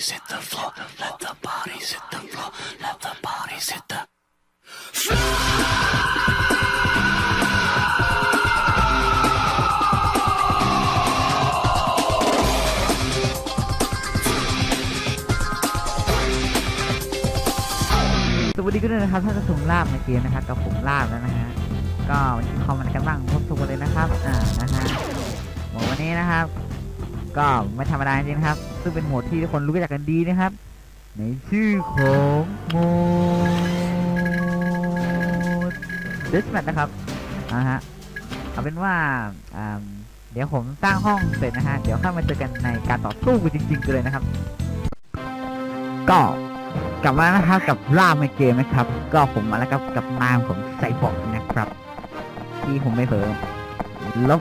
bodies hit the floor. Let the bodies hit the floor. Let the bodies hit the. floor. สวัสดีกันด้วยนะครับท่านผู้ชมลาบในเกมนะครับกับผมลาบแล้วนะฮะก็วันนี้คอมมันกันบ้างพบทุกคนเลยนะครับอ่านะฮะวันนี้นะครับ ก็ไม่ธรรมดาจริงนะครับ ซึ่งเป็นโหมดที่ทุกคนรู้จักกันดีนะครับ ในชื่อของโหมดเดสแมทนะครับอ่าฮะเอาเป็นว่าอ่าเดี๋ยวผมสร้างห้องเสร็จนะฮะ เดี๋ยวเข้ามาเจอกันในการต่อสู้กันจริงๆกันเลยนะครับ ก็กลับมาแล้วนะครับกับล่าในเกมนะครับ ก็ผมมาแล้วครับกับนามผมไซบอร์กนะครับ ที่ผมไม่เผลอลบ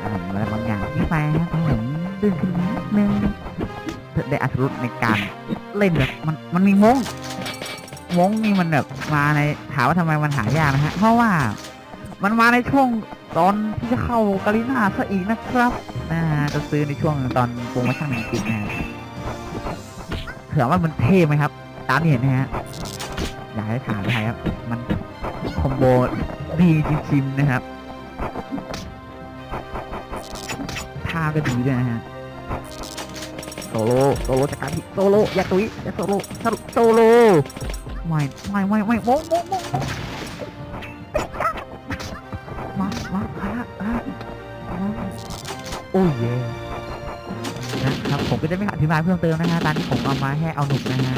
อะไรบางอย่างที่ไปนะทำให้ผม ดึงขึ้นนิดนึงได้อัตรุษในการเล่นแบบมันมันมีมงมงนี่มันแบบมาในถามว่าทำไมมันหายากนะฮะ เพราะว่ามันมาในช่วงตอนที่จะเข้ากาลิน่าซะอีกนะครับนะฮะจะซื้อในช่วงตอนโปรโมชั่นจริงนะฮะเผื่อว่ามันเท่ไหมครับ ตามที่เห็นนะฮะอยากให้ถามใครครับ มันคอมโบดีจริงๆนะครับท่าก็ดีด้วยนะฮะ โซโลโซโลจากการที่โซโลอย่าตุ้ยอย่าโซโลโซโลไม่ไม่ไม่ไม่โมงโมงโมงมามามามามาโอ้ยเย่นะครับผมก็จะไม่อธิบายเพิ่มเติมนะฮะตอนนี้ผมเอามาแค่เอาหนุกนะฮะ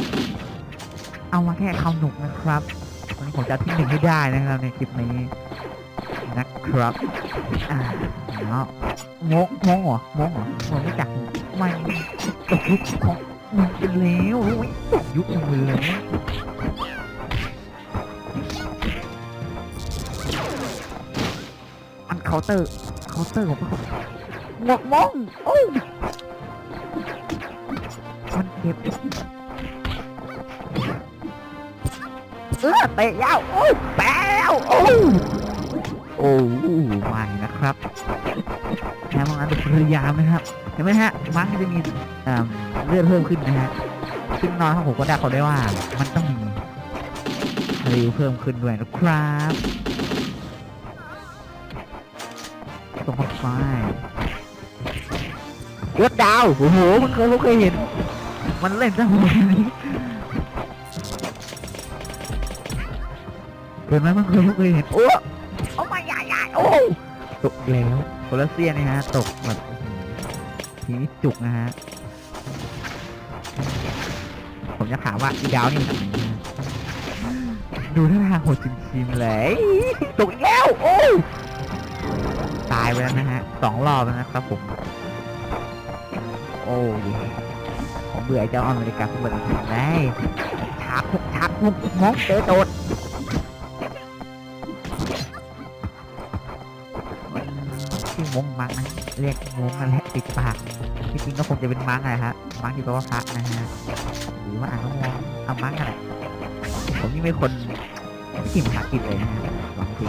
เอามาแค่คำหนุกนะครับวันนี้ผมจะเอาที่หนึ่งให้ได้นะครับในคลิปนี้นะครับอ่าเนาะงงงงเหรองงเหรอผมไม่จักไม่ ตกยุคของมึงไปแล้วยุคมึงไปแล้วอันเคาน์เตอร์เคาน์เตอร์ของพวกเขางกมองโอ้ยมันเจ็บเออเตะยาวโอ้ยแปวโอ้โอ้ไม่นะครับแถมบางอันเป็นพยายามนะครับเห็นไหมฮะมาร์กจะมี เลือดเพิ่มขึ้นนะฮะซึ่งนอนของผมก็ได้เขาได้ว่า มันต้องมีรีวเพิ่มขึ้นด้วยนะครับส่งเข้าไปยศดาว โอ้โห มันเคยผมเคยเห็น มันเล่นซะหัวนี้เห็นไหมมันเคยเคยเห็น โอ้โอ้มาใหญ่ใหญ่โอ้ตกแล้วโคลาเซียนะฮะ ตกแบบทีนี้จุกนะฮะ จะถามว่าอีดาวนี่มันไหนนะฮะดูท่าทางโหดจริงๆเลยตกอีกแล้วโอ้ตายไปแล้วนะฮะสองรอบแล้วนะครับผม โอ้ยผมเบื่อเจ้าอเมริกาฟุตบอลทีมได้ชักชักมุกมองเจอโดดชื่อมงมังนะเรียกมงนั่นแหละติดปาก ที่จริงก็คงจะเป็นมังอะไรฮะมังที่แปลว่าพระนะฮะหรือว่าอ่านว่ามงเอามังกันแหละผมนี่เป็นคนที่ภาษาอังกฤษเลยนะฮะบางที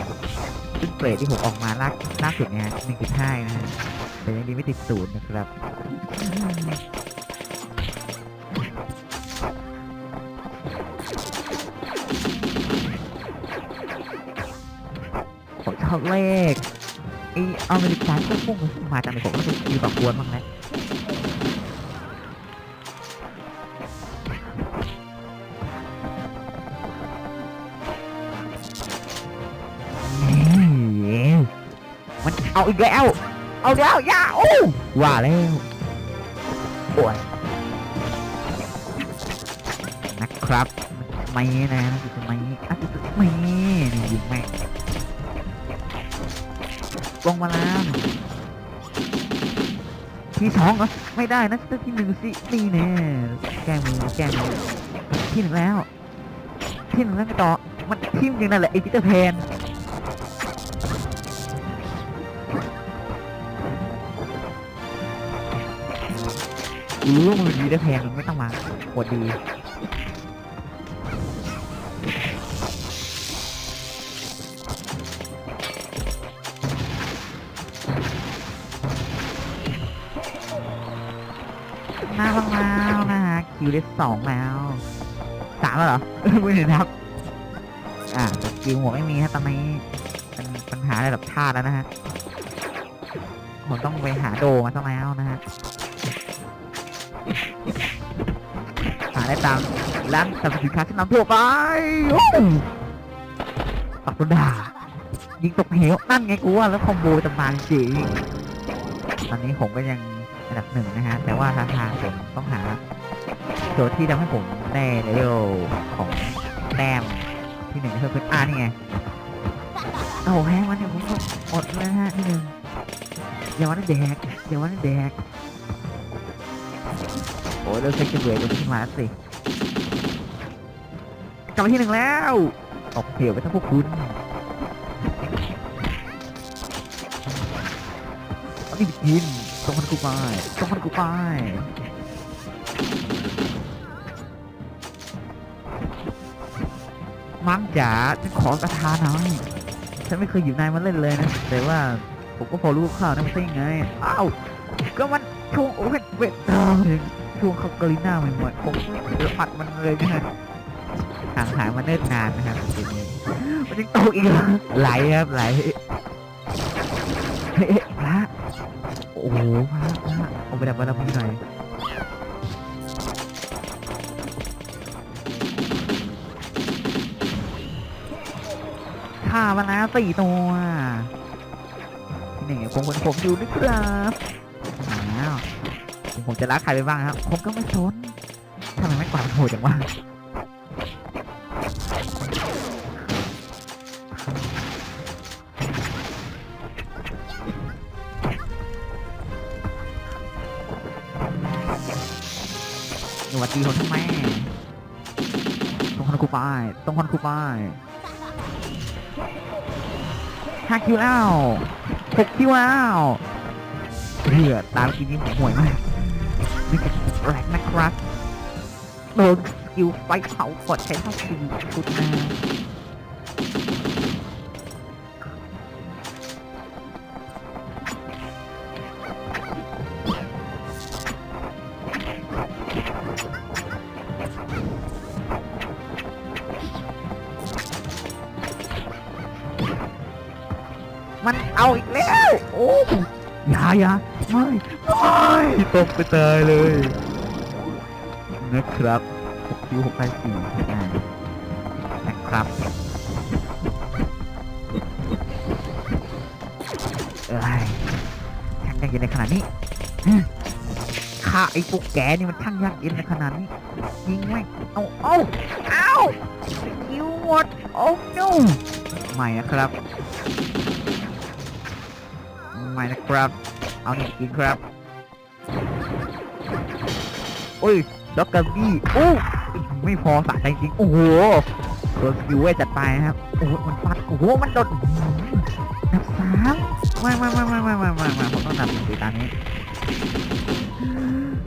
ซึ่งเกรดที่ผมออกมาล่าล่าสุดเนี่ยหนึ่งจุดห้านะฮะแต่ยังดีไม่ติดศูนย์นะครับผมชอบเลขไออเมริกันก็พุ่งมาจากไหนผมก็เป็นดีกว่าควรบ้างนะ เอาอีกแล้ว เอาแล้วย่าโอ้ว่าแล้วปวดนะครับไม่นะไม่อะไม่นี่ยิงแม่งลงมาแล้วที่สองเหรอไม่ได้นะที่หนึ่งสินี่แน่แกล้งมือแกล้งมือที่หนึ่งแล้วที่หนึ่งแล้วก็ต่อมันทิมอย่างนั้นแหละไอ้พีเตอร์แพน รู้ว่ามันเป็นพีเตอร์แพนมันไม่ต้องมาปวดดีหน้าบางๆนะฮะคิวได้สองแล้วสามแล้วเหรอ ไม่เห็นครับ อ่าสกิลหัวไม่มีฮะตอนนี้เป็นปัญหาระดับชาติแล้วนะฮะผมต้องไปหาโดมาซะแล้วนะฮะ หาได้ตามร้านสรรพสินค้าชั้นำทั่วไปโอ้ปักตุดายิงตกเหวนั่นไงกูว่าแล้วคอมโบตำนานจริงตอนนี้ผมก็ยังอันดับหนึ่งนะฮะ แต่ว่าทางทางผมต้องหาตัวที่ทำให้ผมได้เลเวลของแต้มที่หนึ่งเพิ่มขึ้นอ่านี่ไงโอ้โหแพ้มันเนี่ยผมก็อดเลยฮะที่หนึ่งอย่าวันนี้แดกอย่าวันนี้แดก โอ้ยเริ่มเซ็กจะเบื่อจะขึ้นมาสิกลับมาที่หนึ่งแล้วออกเหวไปทั้งพวกคุณเอานี่ไปกินต้องมันกูไปต้องมันกูไปมังจ๋าฉันขอกระทาหน่อยฉันไม่เคยอยู่นายมาเล่นเลยนะ แต่ว่าผมก็พอรู้ข่าวนะมันเป็นยังไง อ้าว ก็มันช่วงโอเวนเวทดาวน์ ช่วงเขากรีน่าใหม่ๆผมเดือดปัดมันเลยนะฮะห่างหายมาเนิ่นนานนะครับทีนี้มันยังตกอีกเหรอไหลครับไหลเฮ้ยพระโอ้โหพระพระเอาไปดับบารมีหน่อยฆ่ามาแล้วสี่ตัวนี่ผมคนผมอยู่นะครับ ผมจะรักใครไปบ้างครับผมก็ไม่สนทำไมไม่กวาดมันโหดจังวะสวัสดีคนทั้งแม่ต้องคนคูปายต้องคนคูปายห้าคิวแล้วหกคิวแล้วเพื่อตามกินนี่ห่วยมาก แรกนะครับโดนสกิลไฟเผากดใช้ท่าสี่ชุดนะมันเอาอีกแล้ว โอ้อยาอยาไม่ ไม่ตกไปตายเลย นะครับหกคิวหกไปสี่นะครับเอ้ยช่างยากเย็นในขนาดนี้ฮะฆ่าไอ้พวกแกนี่มันช่างยากเย็นในขนาดนี้ ยิงไม่งเอาเอาเอาคิวหมดโอ้โนไม่นะครับไม่นะครับ เอาหนึ่งกินครับ โอ้ยด็อกเกอร์บี้โอ้ไม่พอสะใจจริง โอ้โหโดนสกิลเวทจัดไปนะครับ โอ้โหมันฟัด โอ้โห มันโดนหือนับสามไม่ไม่ไม่ไม่ไม่ไม่ไม่ไม่ผมต้องดับหนึ่งดีตอนนี้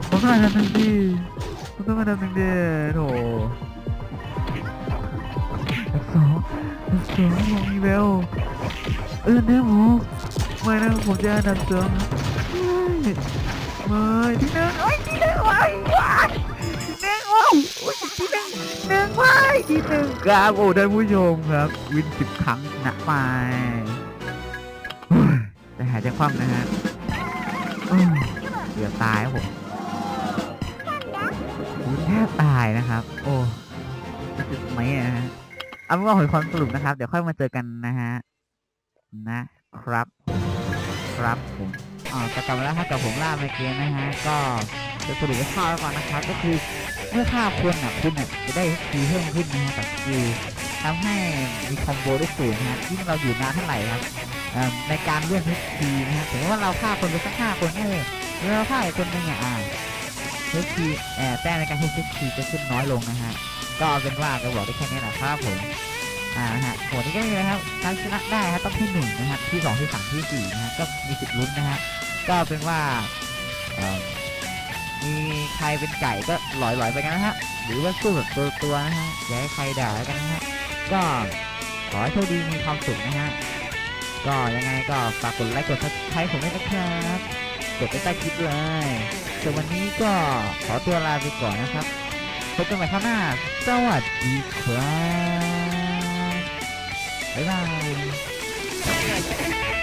ผมต้องดับหนึ่งดีผมต้องดับหนึ่งดีโถดับสองดับสองลงอีเวลเออเนี่ยหมูไม่นะผมจะดับสองไม่ที่หนึ่งโอ้ที่หนึ่งว้ ที่หนึ่งหนึ่งว้ที่หนึ่งครับโอ้ท่านผู้ชมครับ วินสิบครั้งชนะไปแต่หายใจคว่ำนะฮะโอ้ยเกือบตายครับผมแทบตายนะครับ โอ้จุดไหมนะฮะเอาเป็นว่าหอความสรุปนะครับ เดี๋ยวค่อยมาเจอกันนะฮะนะครับ ครับผมอ่าจะกลับมาแล้วครับกับผมล่าเมื่อกี้นะฮะก็ จะสรุปข้าวก่อนนะครับ ก็คือเมื่อฆ่าคนอะคุณอะจะได้คีเพิ่มขึ้นนะฮะกับคิวทำให้มีคอมโบได้สูงนะฮะยิ่งเราอยู่นานเท่าไหร่ครับในการเลื่อนทุกทีนะฮะสมมติว่าเราฆ่าคนไปสักห้าคนเออแล้วเราฆ่าอีกคนนึงอะอ่าทุกทีแอบแต้มในการทุกทีจะขึ้นน้อยลงนะฮะก็เอาเป็นว่าก็บอกได้แค่นี้แหละครับผมอ่านะฮะโหนี่ก็ไม่มีนะครับการชนะได้ครับต้องที่หนึ่งนะครับที่สองที่สามที่สี่นะฮะก็มีสิทธิ์ลุ้นนะฮะก็เป็นว่าเอ่อ มีใครเป็นไก่ก็หลอยๆไปกันนะฮะ หรือว่าสู้แบบตัวตัวๆนะฮะ อย่าให้ใครด่าแล้วกันนะฮะ ก็ขอให้โชคดีมีความสุขนะฮะ ก็ยังไงก็ฝากกดไลค์กดซับสไครต์ผมด้วยนะครับกดไปใต้คลิปเลยแต่วันนี้ก็ขอตัวลาไปก่อนนะครับพบกันใหม่คราวหน้า สวัสดีครับบ๊ายบาย